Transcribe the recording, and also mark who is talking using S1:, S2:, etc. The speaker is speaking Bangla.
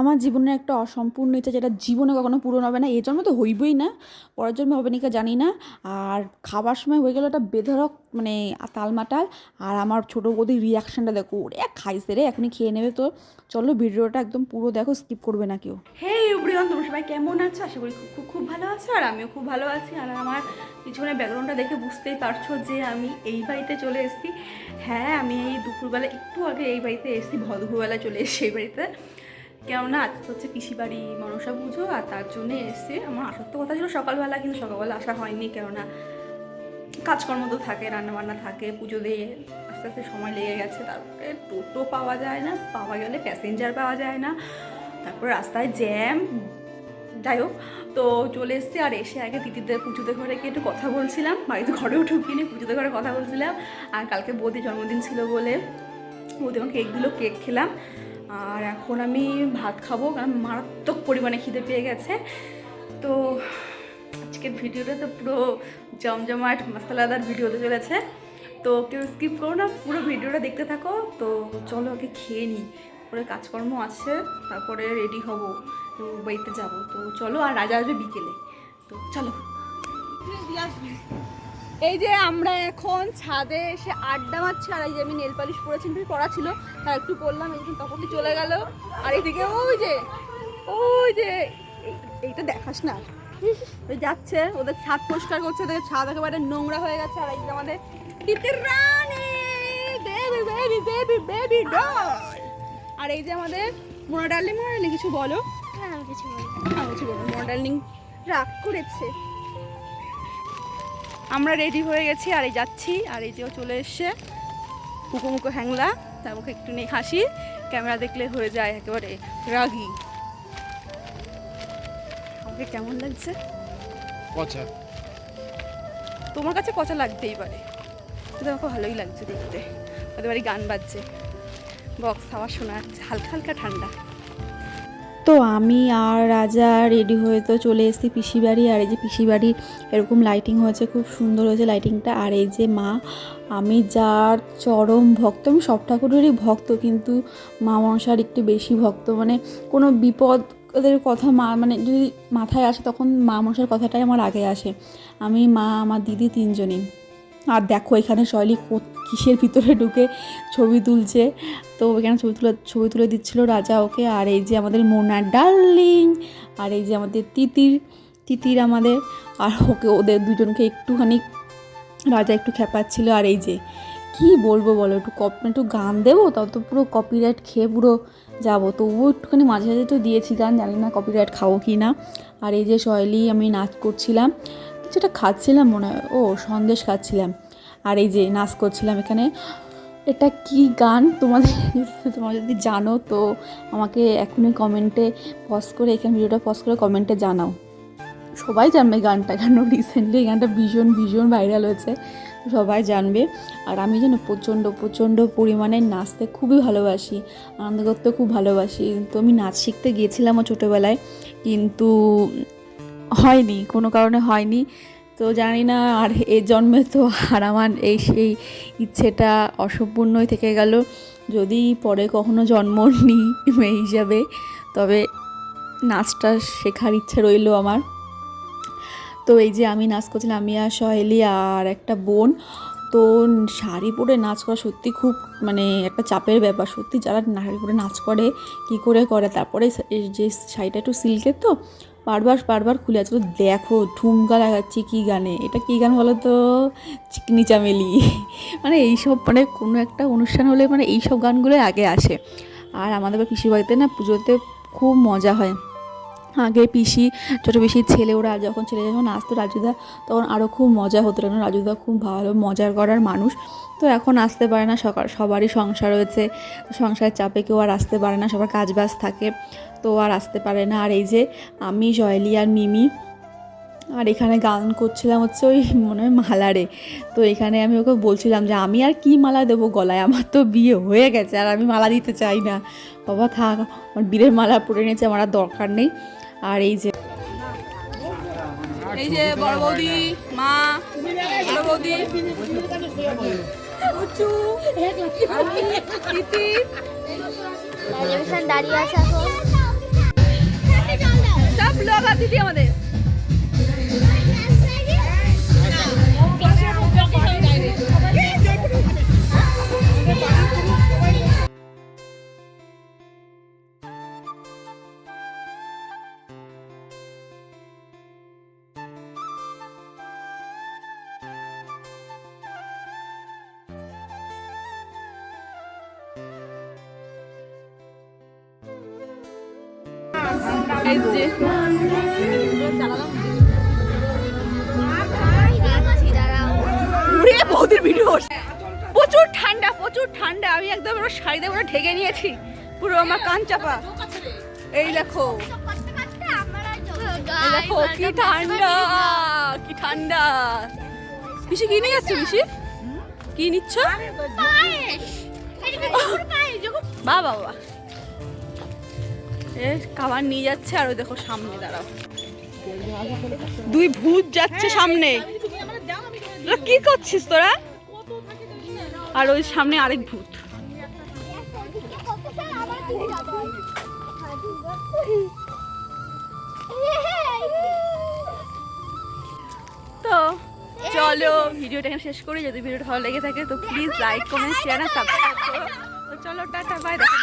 S1: আমার জীবনের একটা অসম্পূর্ণ ইচ্ছা যেটা জীবনে কখনো পূরণ হবে না এই জন্মে তো হইবই না। পরের জন্মে হবে নাকি জানি না। আর খাবার সময় হয়ে গেল একটা বেধরক মানে তালমাটাল, আর আমার ছোটো বৌদির রিয়াকশানটা দেখো, ওরে খাইছে রে, এখনই খেয়ে নেবে তো। চলো ভিডিওটা একদম পুরো দেখো স্কিপ করবে না কেউ।
S2: হে এভরিওয়ান তোমরা সবাই কেমন আছো? আশা করি খুব খুব ভালো আছো, আর আমিও খুব ভালো আছি। আর আমার পিছনে ব্যাকগ্রাউন্ডটা দেখে বুঝতেই পারছ যে আমি এই বাড়িতে চলে এসেছি। হ্যাঁ আমি এই দুপুরবেলা, একটু আগে এই বাড়িতে এসেছি ভর চলে এসেছি এই বাড়িতে। কেননা আজ হচ্ছে পিসি বাড়ি মনসা পুজো, আর তার জন্যে এসেছি আমার আসার তো কথা ছিল সকালবেলা, কিন্তু সকালবেলা আসা হয়নি কেননা কাজকর্ম তো থাকে, রান্নাবান্না থাকে, পুজো দিয়ে আস্তে আস্তে সময় লেগে গেছে। তারপরে টোটো পাওয়া যায় না, পাওয়া গেলে প্যাসেঞ্জার পাওয়া যায় না। তারপর রাস্তায় জ্যাম যাই হোক, তো চলে এসেছি, আর এসে আগে দিদিদের পুজোতে ঘরে গিয়ে একটু কথা বলছিলাম। বাড়িতে ঘরেও ঢুকিনি পুজোতে ঘরে কথা বলছিলাম। আর কালকে বৌদি জন্মদিন ছিল বলে বৌদি আমাকে কেক দিল কেক খেলাম। আর এখন আমি ভাত খাব, কারণ মারাত্মক পরিমাণে খিদে পেয়ে গেছে। তো আজকের ভিডিওটা তো পুরো জমজমাট মশলাদার ভিডিও হতে চলেছে। তো কেউ স্কিপ করো না, পুরো ভিডিওটা দেখতে থাকো। তো চলো ওকে খেয়ে নিই। পরে কাজকর্ম আছে, তারপরে রেডি হব বাড়িতে যাব। তো চলো, আর রাজা আসবে বিকেলে। তো চলো। এই যে আমরা এখন ছাদে এসে আড্ডা মারছি আর এই যে আমি নেল পালিশ পরেছি পড়া ছিল তার একটু পড়লাম একদিন তপতি চলে গেল। আর এইদিকে ওই যে ওই যে এইটা দেখাস না। ওই যাচ্ছে ওদের ছাদ পরিষ্কার করছে ওদের ছাদ একেবারে নোংরা হয়ে গেছে আর এই যে আমাদের রানী। Baby baby baby baby doll আর এই যে আমাদের মোনা ডার্লিং মোনা কিছু বলো?
S3: হ্যাঁ কিছু বলব
S2: হ্যাঁ কিছু বলো। মোনা ডার্লিং রাগ করেছে। আমরা রেডি হয়ে গেছি আর এই যাচ্ছি আর এই যে ও চলে এসছে। মুখো মুখো হ্যাংলা তার মুখে একটু নেই হাসি ক্যামেরা দেখলে হয়ে যায় একেবারে রাগি। আমাকে কেমন লাগছে?
S4: পচা।
S2: তোমার কাছে পচা লাগতেই পারে। কিন্তু আমাকে ভালোই লাগছে দেখতে। ওদের বাড়ি গান বাজছে। বক্স আওয়াজ শোনা যাচ্ছে হালকা হালকা ঠান্ডা।
S1: তো আমি আর রাজা রেডি হয়ে তো চলে এসেছি পিসি বাড়ি। আর এই যে পিসি বাড়ি, এরকম লাইটিং হয়েছে, খুব সুন্দর হয়েছে লাইটিংটা আর এই যে মা, আমি যার চরম ভক্ত, আমি সব ঠাকুরেরই ভক্ত, কিন্তু মা মনসার একটু বেশি ভক্ত। মানে কোনো বিপদ ওদের কথা মা মানে যদি মাথায় আসে, তখন মা মনসার কথাটাই আমার আগে আসে। আমি, মা, আমার দিদি তিনজনই। আর দেখো এখানে শৈলী কিসের ভিতরে ঢুকে ছবি তুলছে। তো এখানে ছবি তুলে ছবি তুলে দিচ্ছিল রাজা ওকে। আর এই যে আমাদের মোনা ডার্লিং, আর এই যে আমাদের তিতির তিতির আমাদের। আর ওকে, ওদের দুজনকে একটুখানি রাজা একটু খেপাচ্ছিল। আর এই যে, কি বলব বলো, একটু কপ, একটু গান দেবো? তাও তো পুরো কপিরাইট খেয়ে পুরো যাব। তবুও একটুখানি মাঝে মাঝে তো দিয়েছি গান জানি না কপিরাইট খাব কি না। আর এই যে শৈলী আমি নাচ করছিলাম। কিছুটা খাচ্ছিলাম মনে হয়, ও সন্দেশ খাচ্ছিলাম। আর এই যে নাচ করছিলাম এখানে, এটা কি গান? তোমাদের তোমরা যদি জানো তো আমাকে এখনই কমেন্টে পজ করে, এখানে ভিডিওটা পজ করে কমেন্টে জানাও। সবাই জানবে গানটা, কেন রিসেন্টলি এই গানটা ভীষণ ভীষণ ভাইরাল হয়েছে। সবাই জানবে। আর আমি যেন প্রচণ্ড প্রচণ্ড পরিমাণে নাচতে খুবই ভালোবাসি, আনন্দ করতে খুব ভালোবাসি। তো আমি নাচ শিখতে গিয়েছিলামও ছোটোবেলায়, কিন্তু হয়নি, কোনো কারণে হয়নি। তো জানি না, আর এ জন্মে তো আর আমার এই সেই ইচ্ছেটা অসম্পূর্ণই থেকে গেল। যদি পরে কখনো জন্ম নিই মেয়ে হিসাবে, তবে নাচটা শেখার ইচ্ছে রইল আমার। তো এই যে আমি নাচ করছিলাম, আমি আর সহেলি আর একটা বোন। তো শাড়ি পরে নাচ করা সত্যি খুব মানে একটা চাপের ব্যাপার। সত্যি যারা শাড়ি পরে নাচ করে, কি করে করে? তারপরে যে শাড়িটা একটু সিল্কের তো বারবার বারবার খুলে আছে। দেখো ঠুমকা লাগাচ্ছি কী গানে? এটা কী গান বলো তো? চিকনি চামেলি। মানে এইসব মানে কোনো একটা অনুষ্ঠান হলে মানে এইসব গানগুলোই আগে আসে। আর আমাদের পিসির বাড়িতে না পুজোতে খুব মজা হয়। আগে পিসি, ছোটো পিসির ছেলে ওরা যখন ছেলে যখন আসতো রাজুদা, তখন আরও খুব মজা হতো কারণ রাজুদা খুব ভালো, মজার করার মানুষ। তো এখন আসতে পারে না, সকাল, সবারই সংসার রয়েছে। সংসারের চাপে কেউ আর আসতে পারে না, সবার কাজ বাজ থাকে। তো আর আসতে পারে না। আর এই যে আমি, জয়লি আর মিমি, আর এখানে গান করছিলাম হচ্ছে ওই মনে হয় মালারে। তো এখানে আমি ওকে বলছিলাম যে, আমি আর কি মালা দেবো গলায়? আমার তো বিয়ে হয়ে গেছে, আর আমি মালা দিতে চাই না। বাবা, থাক, আমার বীরের মালা পরে নিয়েছে, আমার আর দরকার নেই। আর এই যে
S2: এই যে বড় বৌদি মা বড় বৌদি উঁচু
S3: দাঁড়িয়ে আছে সব
S1: লোক দিদি আমাদের। এই যে বৌদির ভিডিও প্রচুর ঠান্ডা প্রচুর ঠান্ডা। আমি একদম আমার শাড়িতে পুরো ঢেকে নিয়েছি। পুরো আমার কান চাপা। এই দেখো। দেখো কি ঠান্ডা কি ঠান্ডা। পিসি কি নিয়ে যাচ্ছে পিসি? কি নিচ্ছ? বা বাবা এ খাবার নিয়ে যাচ্ছে আর ওই দেখো সামনে দাঁড়াও। দুই ভূত যাচ্ছে সামনে। তোরা কি করছিস তোরা? আর ওই সামনে আরেক ভূত। তো চলো ভিডিওটা এখানে শেষ করি। যদি ভিডিওটা ভালো লেগে থাকে তো প্লিজ লাইক কমেন্ট শেয়ার আর সাবস্ক্রাইব করো। তো চলো টাটা বাই দেখা